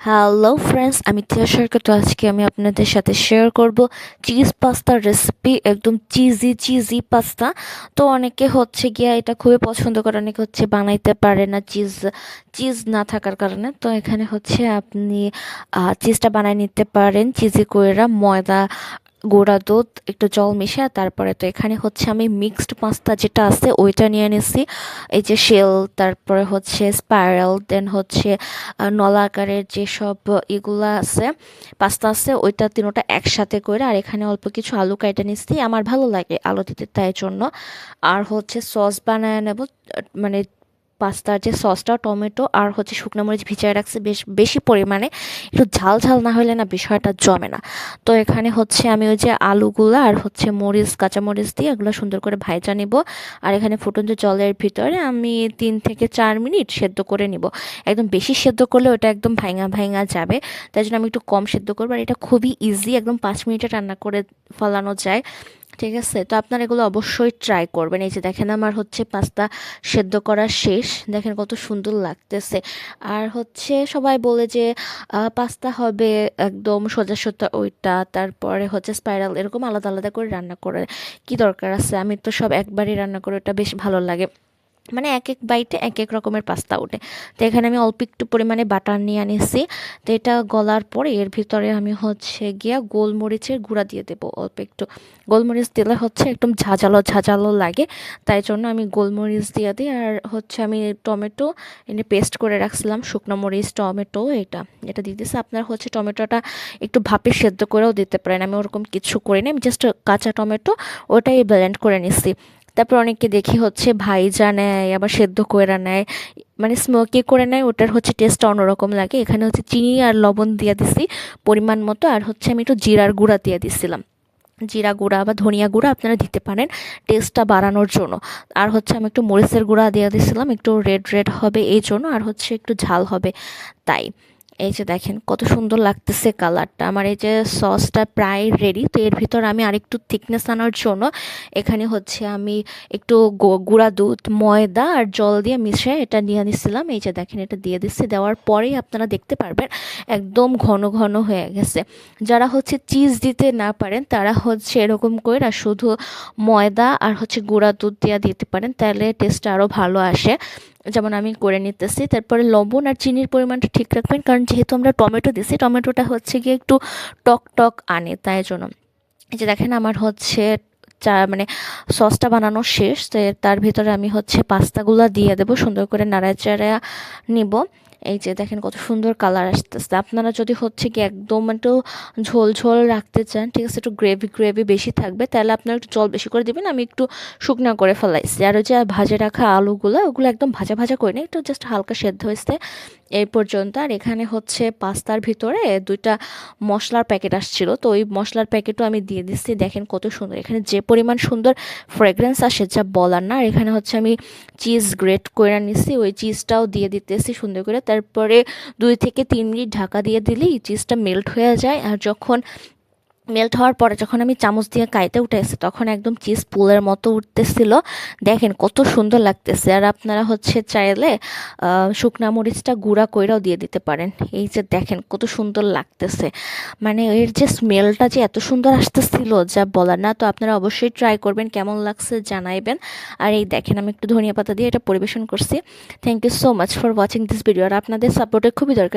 Hello friends আমি তিয়া সরকার। তো আজকে আমি আপনাদের সাথে শেয়ার করব চিজ পাস্তার রেসিপি একদম চিজি চিজি পাস্তা তো অনেকে হচ্ছে গিয়া এটা খুবই পছন্দ করে, অনেকে হচ্ছে বানাইতে পারে না চিজ চিজ না থাকার কারণে। তো এখানে হচ্ছে আপনি চিজটা বানাই নিতে পারেন। চিজি কইরা ময়দা গুঁড়া দুধ, একটু জল মিশিয়ে তারপরে তো এখানে হচ্ছে আমি মিক্সড পাস্তা যেটা আছে ওইটা নিয়ে নিছি এই যে শেল তারপরে হচ্ছে স্পাইরাল দেন হচ্ছে নলা আকারের যেসব এগুলা আছে পাস্তা আছে, ওইটা তিনোটা একসাথে করে আর এখানে অল্প কিছু আলু কাইটে নিচ্ছি আমার ভালো লাগে আলু দিতে, তাই জন্য। আর হচ্ছে সস বানায় নেব মানে পাস্তার যে সসটা, টমেটো আর হচ্ছে শুকনো মরিচ ভিজায় রাখছে বেশ, বেশি পরিমাণে। একটু ঝাল ঝাল না হলে না বিষয়টা জমে না। তো এখানে হচ্ছে আমি ওই যে আলুগুলো আর হচ্ছে মরিচ কাঁচামরিচ দিয়ে এগুলো সুন্দর করে ভাইজা নিব। আর এখানে ফুটন্ত জলের ভিতরে আমি তিন থেকে চার মিনিট সেদ্ধ করে নিব। একদম বেশি সেদ্ধ করলে ওটা একদম ভাঙা ভাঙা যাবে। তাই জন্য আমি একটু কম সেদ্ধ করব। আর এটা খুবই ইজি একদম পাঁচ মিনিটে রান্না করে ফলানো যায়। ঠিক আছে? তো আপনারা এগুলো অবশ্যই ট্রাই করবেন। এই যে দেখেন আমার হচ্ছে পাস্তা সেদ্ধ করা শেষ। দেখেন কত সুন্দর লাগতেছে। আর হচ্ছে সবাই বলে যে পাস্তা হবে একদম সোজা সোজা ওইটা, তারপরে হচ্ছে স্পাইরাল এরকম আলাদা আলাদা করে রান্না করে কি দরকার আছে? আমি তো সব একবারই রান্না করে ওটা বেশ ভালো লাগে। মানে এক এক বাইটে এক এক রকমের পাস্তা ওঠে। তো এখানে আমি অল্প একটু পরিমাণে বাটার নিয়ে আনিছি। তো এটা গলার পরে এর ভিতরে আমি হচ্ছে গিয়া গোলমরিচের গুঁড়া দিয়ে দেবো অল্প একটু। গোলমরিচ দিলে হচ্ছে একদম ঝাঁঝালো ঝাঁঝালো লাগে। তাই জন্য আমি গোলমরিচ দিয়ে দিই। আর হচ্ছে আমি টমেটো এনে পেস্ট করে রাখছিলাম, শুকনো মরিচ, টমেটো, এটা। এটা দিয়ে দিয়েছি আপনার হচ্ছে টমেটোটা একটু ভাপে সেদ্ধ করেও দিতে পারেন। আমি ওরকম কিছু করি না আমি জাস্ট কাঁচা টমেটো, ওটাই ব্লেন্ড করে নিছি। তারপর অনেকে দেখি হচ্ছে ভাইজা নেয়, আবার সেদ্ধ করে নেয়। মানে স্মোকি করে নেয়, ওটার হচ্ছে টেস্টটা অন্যরকম লাগে। এখানে হচ্ছে চিনি আর লবণ দিয়ে দিছি পরিমাণ মতো, আর হচ্ছে আমি একটু জিরার গুঁড়া দিয়ে দিছিলাম। জিরা গুঁড়া বা ধনিয়া গুঁড়া আপনারা দিতে পারেন টেস্টটা বাড়ানোর জন্য। আর হচ্ছে আমি একটু মরিচের গুঁড়া দিয়ে দিছিলাম, একটু রেড রেড হবে এই জন্য, আর হচ্ছে একটু ঝাল হবে তাই। এই যে দেখেন, কত সুন্দর লাগতেছে কালারটা। আমার এই যে সসটা প্রায় রেডি তো এর ভিতর আমি আরেকটু থিকনেস আনার জন্য এখানে হচ্ছে আমি একটু গুঁড়া দুধ, ময়দা আর জল দিয়ে মিশে এটা নিয়ে নিছিলাম। এই যে দেখেন, এটা দিয়ে দিচ্ছি দেওয়ার পরেই আপনারা দেখতে পারবেন একদম ঘন ঘন হয়ে গেছে। যারা হচ্ছে চিজ দিতে না পারেন, তারা হচ্ছে এরকম করে শুধু ময়দা আর হচ্ছে গুঁড়া দুধ দিয়ে দিতে পারেন, তাহলে টেস্টটা আরও ভালো আসে। যেমন আমি করে নিতেছি। তারপরে লবণ আর চিনির পরিমাণটা ঠিক রাখবেন, কারণ যেহেতু আমরা টমেটো দিছি, টমেটোটা হচ্ছে গিয়ে একটু টক টক আনে, তাই জন্য। এই যে দেখেন, আমার হচ্ছে চা মানে সসটা বানানো শেষ, তো তার ভিতরে আমি হচ্ছে পাস্তাগুলো দিয়ে দেবো, সুন্দর করে নাড়াচাড়া নিব। এই যে দেখেন কত সুন্দর কালার আসতেছে। আপনারা যদি হচ্ছে কি একদম একটু ঝোল ঝোল রাখতে চান, ঠিক আছে, একটু গ্রেভি গ্রেভি বেশি থাকবে, তাহলে আপনারা একটু জল বেশি করে দেবেন, আমি একটু শুকনা করে ফেলাইছি। আর ওই যে ভাজে রাখা আলুগুলো, ওগুলো একদম ভাজা ভাজা করে নিই, একটু জাস্ট হালকা সেদ্ধ হয়েছে। এই পর্যন্ত। আর এখানে হচ্ছে পাস্তার ভিতরে দুইটা মশলার প্যাকেট আসছিল। তো ওই মশলার প্যাকেটও আমি দিয়ে দিচ্ছি। দেখেন কত সুন্দর। এখানে যে পরিমাণ সুন্দর ফ্রেগরেন্স আসে, যা বলার না। আর এখানে হচ্ছে আমি চিজ গ্রেট করে নিছি ওই চিজটাও দিয়ে দিতেছি সুন্দর করে। তারপরে দুই থেকে তিন মিনিট ঢাকা দিয়ে দিলেই চিজটা মেল্ট হয়ে যায়। আর যখন মেল্ট হওয়ার পরে যখন আমি চামচ দিয়ে কাইতে উঠেছি তখন একদম চিজ পুলের মতো উঠতেছিল। দেখেন কত সুন্দর লাগতেছে। আর আপনারা হচ্ছে চাইলে শুকনা মরিচটা গুঁড়া কইরাও দিয়ে দিতে পারেন। এই যে দেখেন কত সুন্দর লাগতেছে। মানে এর যে স্মেলটা যে এত সুন্দর আসতেছিল, যা বলার না, তো আপনারা অবশ্যই ট্রাই করবেন, কেমন লাগছে জানাইবেন। আর এই দেখেন আমি একটু ধনিয়া পাতা দিয়ে এটা পরিবেশন করছি। Thank you so much for watching this video আর আপনাদের সাপোর্টের খুবই দরকার।